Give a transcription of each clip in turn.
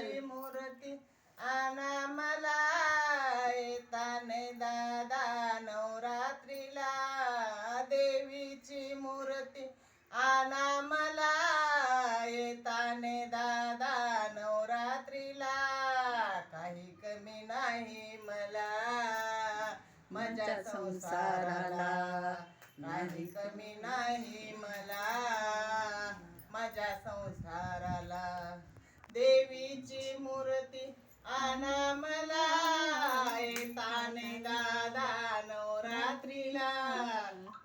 देवीची मूर्ती आणा मला येताने दादा नवरात्रीला देवीची मूर्ती आणा मला येताने दादा नवरात्रीला काही कमी नाही मला माझ्या संसाराला काही कमी नाही मला मूर्ती आणा मला येताने दादा नवरात्रीला.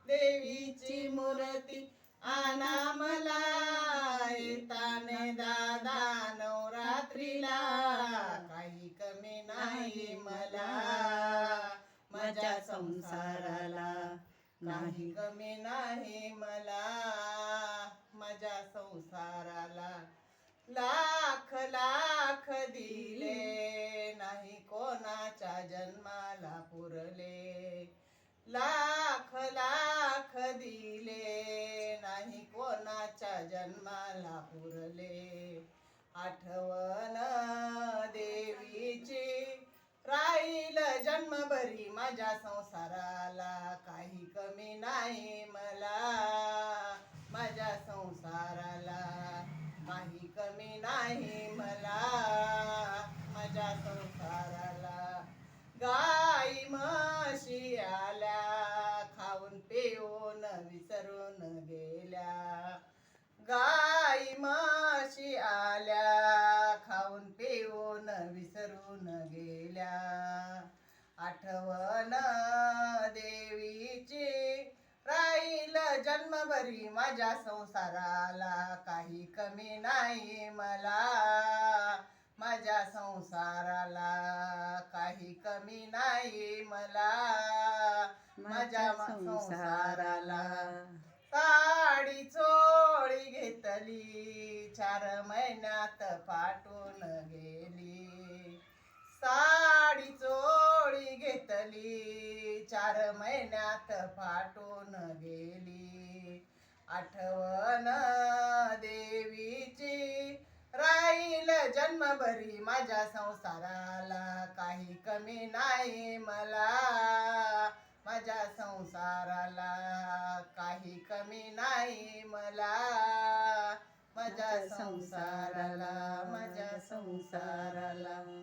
देवीची मूर्ती आणा मला येताने दादा नवरात्रीला. काही कमी नाही मला माझ्या संसाराला. काही कमी नाही मला माझ्या संसाराला. लाख लाख दिले नाही कोणाच्या जन्माला पुरले. लाख लाख दिले नाही कोणाच्या जन्माला पुरले. आठवण देवीची राहील जन्मभरी माझ्या संसाराला काही कमी नाही. नाही मला माझ्या संसाराला. गाई म्हशी आल्या खाऊन पिऊन विसरून गेल्या. गाई म्हशी आल्या खाऊन पिऊन विसरून गेल्या. आठवण जन्मभरी माझ्या संसाराला काही कमी नाही मला. माझ्या संसाराला काही कमी नाही मला. माझ्या संसाराला साडी चोळी घेतली. चार महिन्यात फाटून गेली. साडी चोळी घेतली. चार महिन्यात फाटून गेली. आठवण देवीची. राहील जन्मभरी माझ्या संसाराला काही कमी नाही मला. माझ्या संसाराला काही कमी नाही मला. माझ्या संसाराला माझ्या संसाराला.